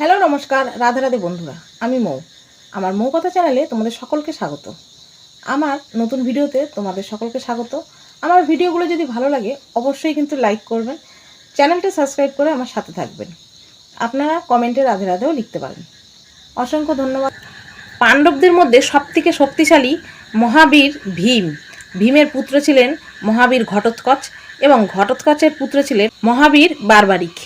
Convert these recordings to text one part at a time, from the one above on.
Hello, নমস্কার, রাধে রাধে বন্ধুরা। আমি মৌ। আমার মৌ কথা চ্যানেলে তোমাদের সকলকে স্বাগত। আমার নতুন ভিডিওতে তোমাদের সকলকে স্বাগত। আমার ভিডিওগুলো যদি ভালো লাগে, অবশ্যই কিন্তু লাইক করবেন, চ্যানেলটা সাবস্ক্রাইব করে আমার সাথে থাকবেন। আপনারা কমেন্টে রাধে রাধেও লিখতে পারেন। অসংখ্য ধন্যবাদ। পাণ্ডবদের মধ্যে সবথেকে শক্তিশালী মহাবীর ভীম। ভীমের পুত্র ছিলেন মহাবীর ঘটোৎকচ এবং ঘটোৎকচের পুত্র ছিলেন মহাবীর বারবারিক।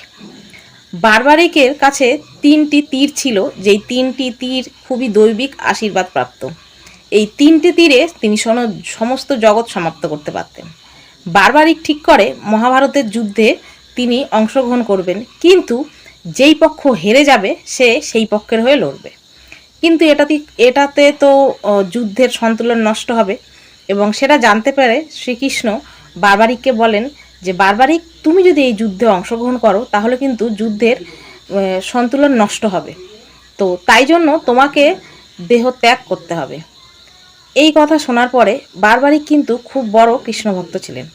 বারবারিকের কাছে তিনটি তীর ছিল, যেই তিনটি তীর খুবই দৈবিক আশীর্বাদ প্রাপ্ত এই তিনটি তীরে তিনি সমস্ত জগৎ সমাপ্ত করতে পারতেন। বারবারিক ঠিক করে মহাভারতের যুদ্ধে তিনি অংশগ্রহণ করবেন, কিন্তু যেই পক্ষ হেরে যাবে, সে সেই পক্ষের হয়ে লড়বে। কিন্তু এটাতে এটাতে তো যুদ্ধের সন্তুলন নষ্ট হবে, এবং সেটা জানতে পেরে শ্রীকৃষ্ণ বারবারিককে বলেন যে বারবারিক তুমি যদি এই যুদ্ধে অংশগ্রহণ করো, তাহলে কিন্তু যুদ্ধের সন্তুলন নষ্ট হবে। তো তাই জন্য তোমাকে দেহ ত্যাগ করতে হবে। এই কথা শোনার পরে বারবারিক কিন্তু খুব বড় কৃষ্ণভক্ত ছিলেন।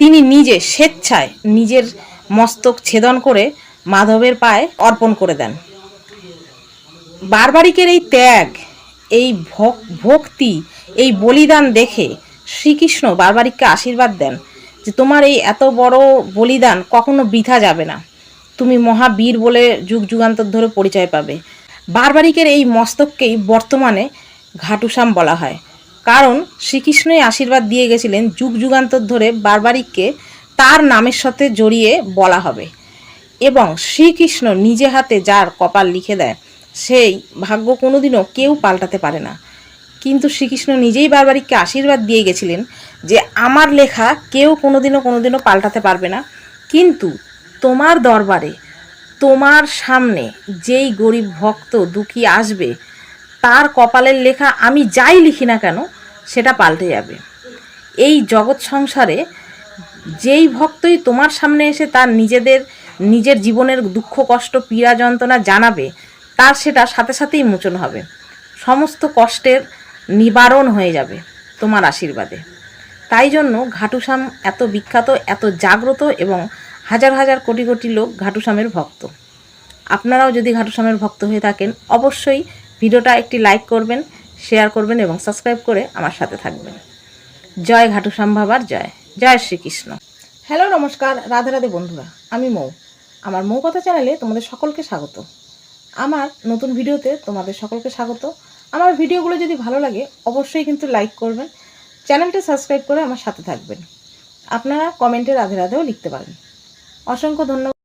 তিনি নিজে স্বেচ্ছায় নিজের মস্তক ছেদন করে মাধবের পায়ে অর্পণ করে দেন। বারবারিকের এই ত্যাগ, এই ভক্তি, এই বলিদান দেখে শ্রীকৃষ্ণ বারবারিককে আশীর্বাদ দেন। যে তোমার এই এত বড় বলিদান কখনো বৃথা যাবে না। তুমি মহাবীর বলে যুগ যুগান্তর ধরে পরিচয় পাবে। বারবারিকের এই মস্তককেই বর্তমানে ঘাটুসাম বলা হয়। কারণ শ্রীকৃষ্ণই আশীর্বাদ দিয়ে গেছিলেন যুগ যুগান্তর ধরে বারবারিককে তার নামের সাথে জড়িয়ে বলা হবে। এবং শ্রীকৃষ্ণ নিজে হাতে যার কপাল লিখে দেয়, সেই ভাগ্য কোনোদিনও কেউ পাল্টাতে পারে না। কিন্তু শ্রীকৃষ্ণ নিজেই বারবারিককে আশীর্বাদ দিয়ে গেছিলেন যে আমার লেখা কেউ কোনোদিনও কোনোদিনও পাল্টাতে পারবে না। কিন্তু তোমার দরবারে, তোমার সামনে যেই গরিব ভক্ত দুঃখী আসবে, তার কপালের লেখা আমি যাই লিখি না কেন, সেটা পাল্টে যাবে। এই জগৎ সংসারে যেই ভক্তই তোমার সামনে এসে তার নিজেদের, নিজের জীবনের দুঃখ, কষ্ট, পীড়া, যন্ত্রণা জানাবে, তার সেটা সাথে সাথেই মোচন হবে। সমস্ত কষ্টের নিবারণ হয়ে যাবে তোমার আশীর্বাদে। তাই জন্য ঘাটুশ্যাম এত বিখ্যাত, এত জাগ্রত এবং হাজার হাজার কোটি কোটি লোক ঘাটুশ্যামের ভক্ত। আপনারাও যদি ঘাটুশ্যামের ভক্ত হয়ে থাকেন, অবশ্যই ভিডিওটা একটি লাইক করবেন, শেয়ার করবেন এবং সাবস্ক্রাইব করে আমার সাথে থাকবেন। জয় ঘাটুশ্যাম বাবার জয়। জয় শ্রীকৃষ্ণ। হ্যালো, নমস্কার, রাধে রাধে বন্ধুরা, আমি মৌ। আমার মৌ কথা চ্যানেলে তোমাদের সকলকে স্বাগত। আমার নতুন ভিডিওতে তোমাদের সকলকে স্বাগত। আমার ভিডিওগুলো যদি ভালো লাগে, অবশ্যই কিন্তু লাইক করবেন। চ্যানেলটা সাবস্ক্রাইব করে আমার সাথে থাকবেন। আপনারা কমেন্টের আধে আধেও লিখতে পারেন। অসংখ্য ধন্যবাদ।